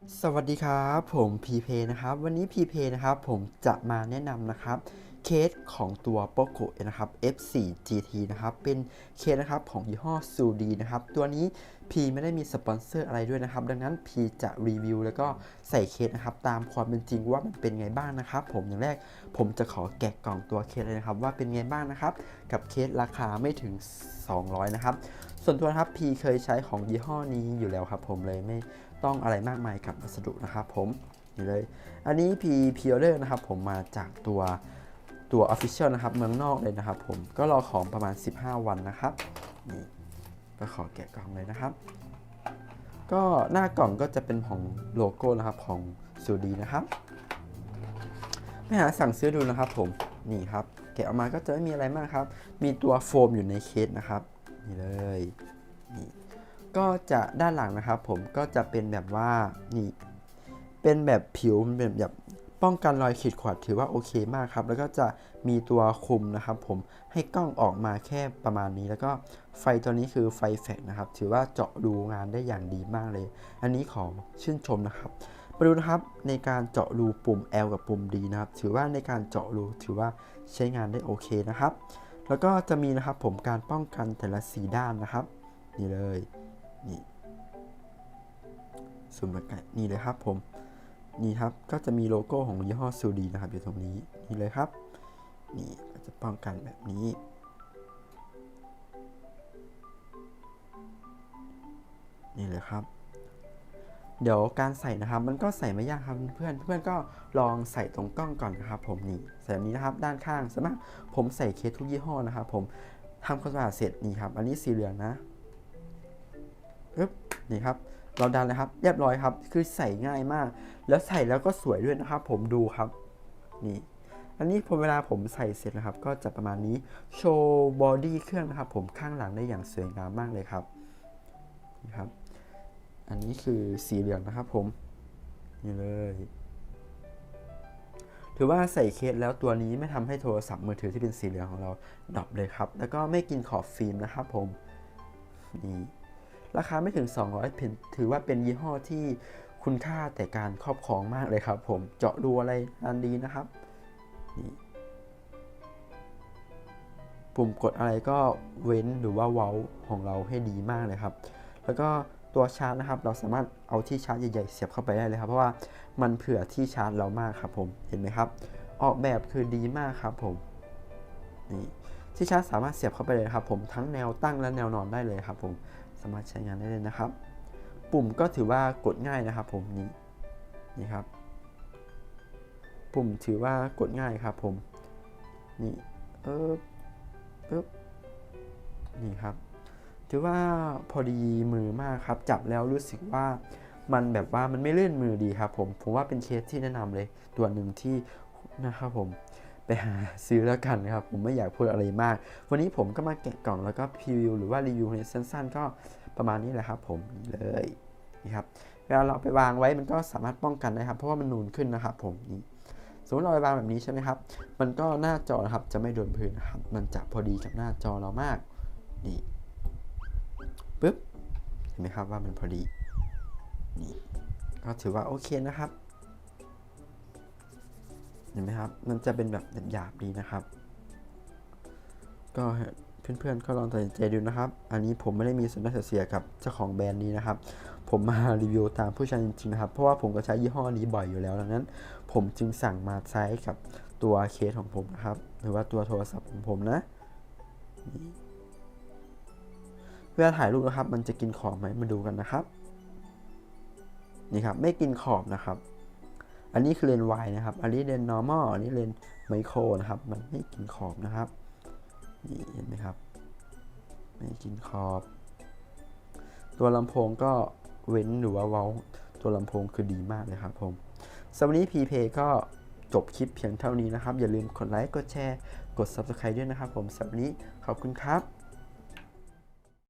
สวัสดีครับ ผมพีเพนะครับ วันนี้พีเพนะครับ ผมจะมาแนะนำนะครับ เคสของตัว POCO นะครับ F4 GT นะครับ เป็นเคสนะครับของยี่ห้อซูดีนะครับ ตัวนี้พีไม่ได้มีสปอนเซอร์อะไรด้วยนะครับ ดังนั้นพีจะรีวิวแล้วก็ใส่เคสนะครับ ตามความเป็นจริงว่ามันเป็นไงบ้างนะครับ ผมอย่างแรกผมจะขอแกะกล่องตัวเคสเลยนะครับ ว่าเป็นไงบ้างนะครับ กับเคสราคาไม่ถึง 200 นะครับ ส่วนตัวครับพีเคยใช้ของยี่ห้อนี้อยู่แล้วครับผมเลยไม่ต้องอะไรมากมายกับวัสดุนะครับ ผมนี่เลย อันนี้พีพีออเดอร์นะครับ ผมมาจากตัว ตัว Official นะครับ เมืองนอกเลยนะครับ ผมก็รอของประมาณ 15 วันนะครับนี่ก็ขอแกะกล่องเลยนะครับ ก็หน้ากล่องก็จะเป็นของโลโก้นะครับของซูดีนะครับไปหาสั่งซื้อดูนะครับ ผมนี่ครับ แกะออกมาก็จะไม่มีอะไรมากครับ มีตัวโฟมอยู่ในเคสนะครับนี่เลยนี่ก็จะด้านหลังนะครับ ผมก็จะเป็นแบบว่านี่เป็นแบบผิวเป็นแบบ ป้องกันรอยขีดข่วนถือว่าโอเคมากครับ แล้วก็จะมีตัวคุมนะครับ ผมให้กล้องออกมาแค่ประมาณนี้ แล้วก็ไฟตัวนี้คือไฟแฟลชนะครับ ถือว่าเจาะดูงานได้อย่างดีมากเลย อันนี้ขอชื่นชมนะครับมาดูนะครับในการเจาะรูปุ่ม L กับปุ่ม D นะครับ ถือว่าในการเจาะรูถือว่าใช้งานได้โอเคนะครับ แล้วก็จะมีนะครับผมการป้องกันแต่ละสีด้านนะครับ นี่เลยนี่ซูมมาใกล้นี่เลยครับผม นี่ครับก็จะมีโลโก้ของยี่ห้อซูดีนะครับอยู่ตรงนี้นี่เลยครับ นี่ก็จะป้องกันแบบนี้ นี่เลยครับ เดี๋ยวการใส่นะครับมันก็ใส่ไม่ยากครับเพื่อนเพื่อนก็ลองใส่ตรงกล้องก่อนนะครับ ผมนี่ใส่แบบนี้นะครับ ด้านข้างสมมติผมใส่เคสทุกยี่ห้อนะครับ ผมทำความสะอาดเสร็จนี่ครับ อันนี้สีเหลืองนะปึ๊บนี่ครับ เราดันเลยครับ เรียบร้อยครับ คือใส่ง่ายมาก แล้วใส่แล้วก็สวยด้วยนะครับ ผมดูครับ นี่ อันนี้พอเวลาผมใส่เสร็จนะครับ ก็จะประมาณนี้ โชว์บอดี้เครื่องนะครับ ผมข้างหลังได้อย่างสวยงามมากเลยครับ นี่ครับ อันนี้คือสีเหลืองนะครับ ผม นี่เลย ถือว่าใส่เคสแล้วตัวนี้ไม่ทำให้โทรศัพท์มือถือที่เป็นสีเหลืองของเราดับเลยครับ แล้วก็ไม่กินขอบฟิล์มนะครับ ผม นี่ ราคาไม่ถึง 200เพนถือว่าเป็นยี่ห้อที่คุณค่าแต่การครอบครองมากเลยครับ ผมเจาะดูอะไรอันดีนะครับนี่ปุ่มกดอะไรก็เว้นหรือว่าเว้าของเราให้ดีมากเลยครับ แล้วก็ตัวชาร์จนะครับ เราสามารถเอาที่ชาร์จใหญ่ๆเสียบเข้าไปได้เลยครับ เพราะว่ามันเผื่อที่ชาร์จเรามากครับผมเห็นไหมครับ ออกแบบคือดีมากครับผมนี่ที่ชาร์จสามารถเสียบเข้าไปเลยครับ ผมทั้งแนวตั้งและแนวนอนได้เลยครับ ผม สามารถใช้งานได้เลยนะครับ ปุ่มก็ถือว่ากดง่ายนะครับ ผมนี่นี่ครับ ปุ่มถือว่ากดง่ายครับ ผมนี่เออปึ๊บนี่ครับ ถือว่าพอดีมือมากครับ จับแล้วรู้สึกว่ามันแบบว่ามันไม่เลื่อนมือดีครับ ผมผมว่าเป็นเคสที่แนะนำเลยตัวหนึ่งที่นะครับผม ไปหาซื้อแล้วกันครับ ผมไม่อยากพูดอะไรมาก วันนี้ผมก็มาแกะกล่องแล้วก็พรีวิวหรือว่ารีวิวในสั้นๆ ก็ประมาณนี้แหละครับ ผมเลยนี่ครับเวลาเราไปวางไว้มันก็สามารถป้องกันได้ครับ เพราะว่ามันนูนขึ้นนะครับ ผมนี่สมมติเราไปวางแบบนี้ใช่ไหมครับ มันก็หน้าจอนะครับจะไม่โดนพื้นนะครับ มันจะพอดีกับหน้าจอเรามากนี่ปึ๊บเห็นไหมครับว่ามันพอดีนี่ก็ถือว่าโอเคนะครับ เห็นไหมครับ มันจะเป็นแบบหยาบๆดีนะครับ ก็เพื่อนๆก็ลองตัดสินใจดูนะครับ อันนี้ผมไม่ได้มีส่วนได้ส่วนเสียกับเจ้าของแบรนด์นี้นะครับ ผมมารีวิวตามผู้ใช้จริงๆนะครับ เพราะว่าผมก็ใช้ยี่ห้อนี้บ่อยอยู่แล้วดังนั้น ผมจึงสั่งมาใช้กับตัวเคสของผมนะครับ หรือว่าตัวโทรศัพท์ของผมนะเวลาถ่ายรูปนะครับ มันจะกินขอบไหมมาดูกันนะครับ นี่ครับ ไม่กินขอบนะครับ อันนี้คือเลนส์ wide นะครับ อันนี้เลนส์ normal อันนี้เลนส์ micro นะครับ มันไม่กินขอบนะครับ นี่เห็นไหมครับ ไม่กินขอบ ตัวลำโพงก็เว้นหรือว่าเว้า ตัวลำโพงคือดีมากเลยครับผมสำหรับนี้ PP ก็จบคลิปเพียงเท่านี้นะครับ อย่าลืมกดไลค์ กดแชร์ กด Subscribe ด้วยนะครับผมสำหรับนี้ขอบคุณครับ